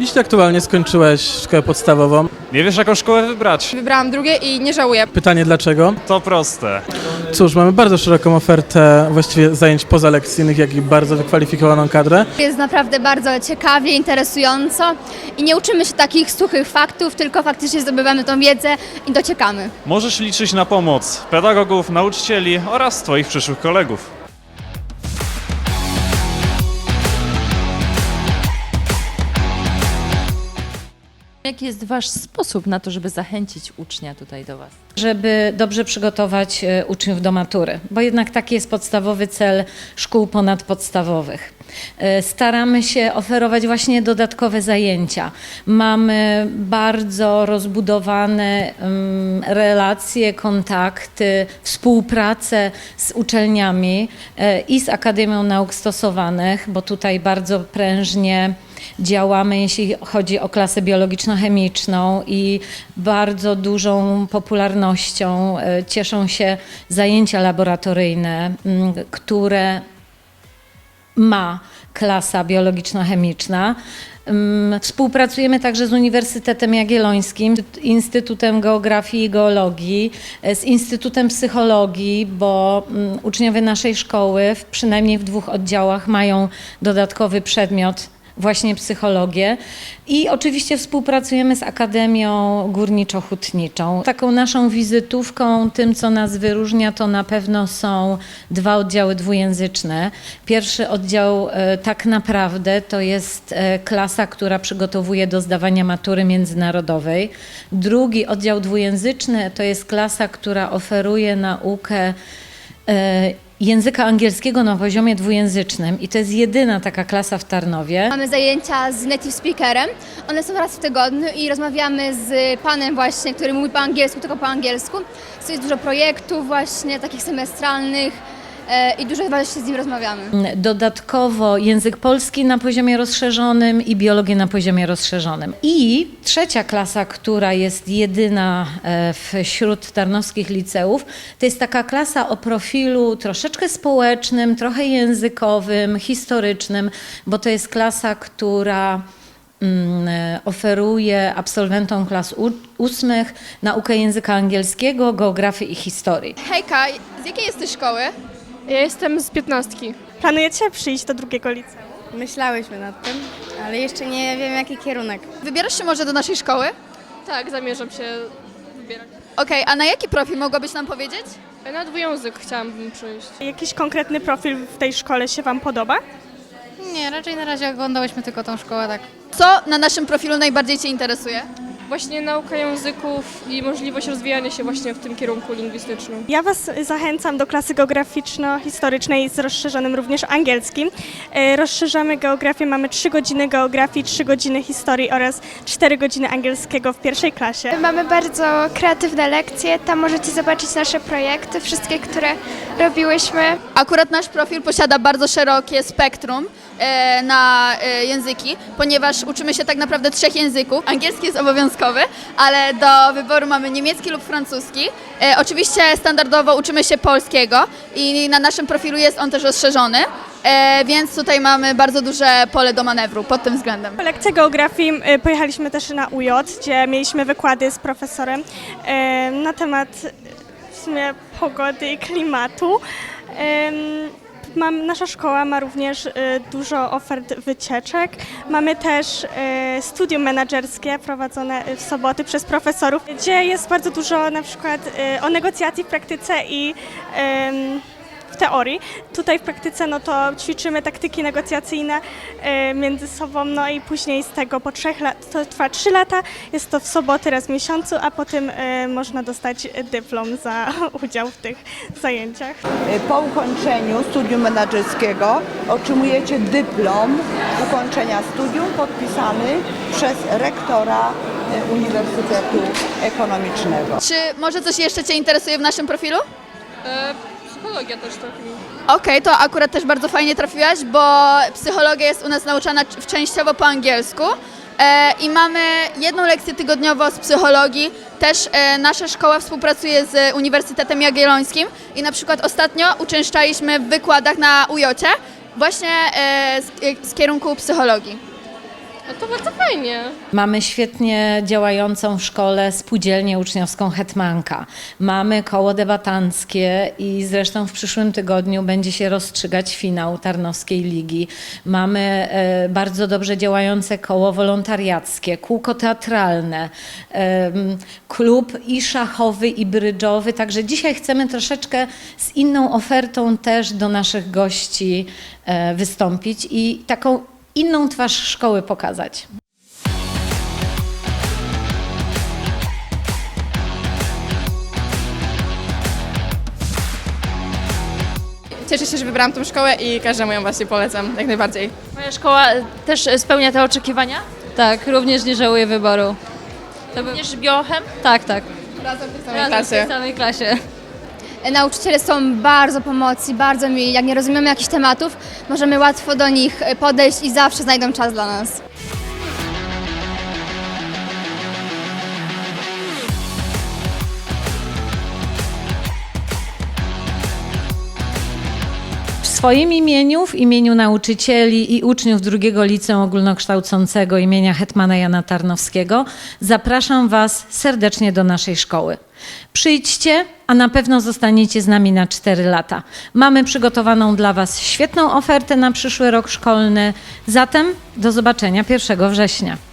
Jeśli aktualnie skończyłeś szkołę podstawową, Nie wiesz, jaką szkołę wybrać? Wybrałam drugie i nie żałuję. pytanie dlaczego? To proste. Cóż, mamy bardzo szeroką ofertę właściwie zajęć pozalekcyjnych, jak i bardzo wykwalifikowaną kadrę. Jest naprawdę bardzo ciekawie, interesująco i nie uczymy się takich suchych faktów, tylko faktycznie zdobywamy tą wiedzę i dociekamy. Możesz liczyć na pomoc pedagogów, nauczycieli oraz Twoich przyszłych kolegów. Jaki jest Wasz sposób na to, żeby zachęcić ucznia tutaj do Was? żeby dobrze przygotować e, uczniów do matury, bo jednak taki jest podstawowy cel szkół ponadpodstawowych. E, Staramy się oferować właśnie dodatkowe zajęcia. Mamy bardzo rozbudowane mm, relacje, kontakty, współpracę z uczelniami e, i z Akademią Nauk Stosowanych, bo tutaj bardzo prężnie działamy, jeśli chodzi o klasę biologiczno-chemiczną i bardzo dużą popularnością e, cieszą się zajęcia laboratoryjne, które ma klasa biologiczno-chemiczna. Współpracujemy także z Uniwersytetem Jagiellońskim, Instytutem Geografii i Geologii, e, z Instytutem Psychologii, bo uczniowie naszej szkoły w, przynajmniej w dwóch oddziałach mają dodatkowy przedmiot właśnie psychologię. I oczywiście współpracujemy z Akademią Górniczo-Hutniczą. Taką naszą wizytówką, tym co nas wyróżnia, to na pewno są dwa oddziały dwujęzyczne. Pierwszy oddział e, tak naprawdę to jest e, klasa, która przygotowuje do zdawania matury międzynarodowej. Drugi oddział dwujęzyczny to jest klasa, która oferuje naukę e, języka angielskiego na poziomie dwujęzycznym i to jest jedyna taka klasa w Tarnowie. Mamy zajęcia z native speakerem. One są raz w tygodniu i rozmawiamy z panem właśnie, który mówi po angielsku, tylko po angielsku. Jest dużo projektów właśnie takich semestralnych i dużo właśnie z nim rozmawiamy. Dodatkowo język polski na poziomie rozszerzonym i biologię na poziomie rozszerzonym. I trzecia klasa, która jest jedyna e, wśród tarnowskich liceów, to jest taka klasa o profilu troszeczkę społecznym, trochę językowym, historycznym, bo to jest klasa, która mm, e, oferuje absolwentom klas ósmych naukę języka angielskiego, geografii i historii. Hejka, z jakiej jesteś szkoły? Ja jestem z piętnastki. Planujecie przyjść do drugiego liceum? Myślałyśmy nad tym, ale jeszcze nie wiem jaki kierunek. Wybierasz się może do naszej szkoły? Tak, zamierzam się wybierać. Okej, a na jaki profil mogłabyś nam powiedzieć? Na dwujęzyk chciałabym przyjść. Jakiś konkretny profil w tej szkole się Wam podoba? Nie, raczej na razie oglądałyśmy tylko tą szkołę tak. Co na naszym profilu najbardziej Cię interesuje? Właśnie nauka języków i możliwość rozwijania się właśnie w tym kierunku lingwistycznym. Ja Was zachęcam do klasy geograficzno-historycznej z rozszerzonym również angielskim. E, Rozszerzamy geografię, mamy 3 godziny geografii, 3 godziny historii oraz 4 godziny angielskiego w pierwszej klasie. Mamy bardzo kreatywne lekcje, tam możecie zobaczyć nasze projekty, wszystkie, które robiłyśmy. Akurat nasz profil posiada bardzo szerokie spektrum na e, języki, ponieważ uczymy się tak naprawdę trzech języków. Angielski jest obowiązkowy, ale do wyboru mamy niemiecki lub francuski. E, oczywiście standardowo uczymy się polskiego i na naszym profilu jest on też rozszerzony, e, więc tutaj mamy bardzo duże pole do manewru pod tym względem. Po lekcji geografii e, pojechaliśmy też na UJ, gdzie mieliśmy wykłady z profesorem e, na temat e, w sumie pogody i klimatu. Em, Mam, nasza szkoła ma również e, dużo ofert wycieczek. Mamy też e, studium menedżerskie prowadzone w soboty przez profesorów, gdzie jest bardzo dużo na przykład e, o negocjacji w praktyce i em, w teorii. Tutaj w praktyce no to ćwiczymy taktyki negocjacyjne e, między sobą, no i później z tego po trzech lat, to trwa trzy lata, jest to w soboty raz w miesiącu, a potem e, można dostać dyplom za udział w tych zajęciach. Po ukończeniu studium menedżerskiego otrzymujecie dyplom ukończenia studium podpisany przez rektora e, Uniwersytetu Ekonomicznego. Czy może coś jeszcze Cię interesuje w naszym profilu? Psychologia też mi. Okej, to akurat też bardzo fajnie trafiłaś, bo psychologia jest u nas nauczana c- częściowo po angielsku. E, I mamy jedną lekcję tygodniowo z psychologii. Też e, nasza szkoła współpracuje z Uniwersytetem Jagiellońskim i na przykład ostatnio uczęszczaliśmy w wykładach na UJ właśnie e, z, z kierunku psychologii. No to bardzo fajnie. Mamy świetnie działającą w szkole spółdzielnię uczniowską Hetmanka. Mamy koło debatanckie i zresztą w przyszłym tygodniu będzie się rozstrzygać finał Tarnowskiej Ligi. Mamy e, bardzo dobrze działające koło wolontariackie, kółko teatralne, klub i szachowy i brydżowy. Także dzisiaj chcemy troszeczkę z inną ofertą też do naszych gości e, wystąpić i taką inną twarz szkoły pokazać. Cieszę się, że wybrałam tą szkołę i każdemu ją właśnie polecam, jak najbardziej. Moja szkoła też spełnia te oczekiwania? Tak, również nie żałuję wyboru. Również biochem? Tak, tak. Razem w tej samej Razem w tej samej klasie. Nauczyciele są bardzo pomocni, bardzo mili. Jak nie rozumiemy jakichś tematów, możemy łatwo do nich podejść i zawsze znajdą czas dla nas. Swoim imieniu, w imieniu nauczycieli i uczniów drugiego liceum ogólnokształcącego imienia Hetmana Jana Tarnowskiego zapraszam Was serdecznie do naszej szkoły. Przyjdźcie, a na pewno zostaniecie z nami na 4 lata. Mamy przygotowaną dla Was świetną ofertę na przyszły rok szkolny. Zatem do zobaczenia 1 września.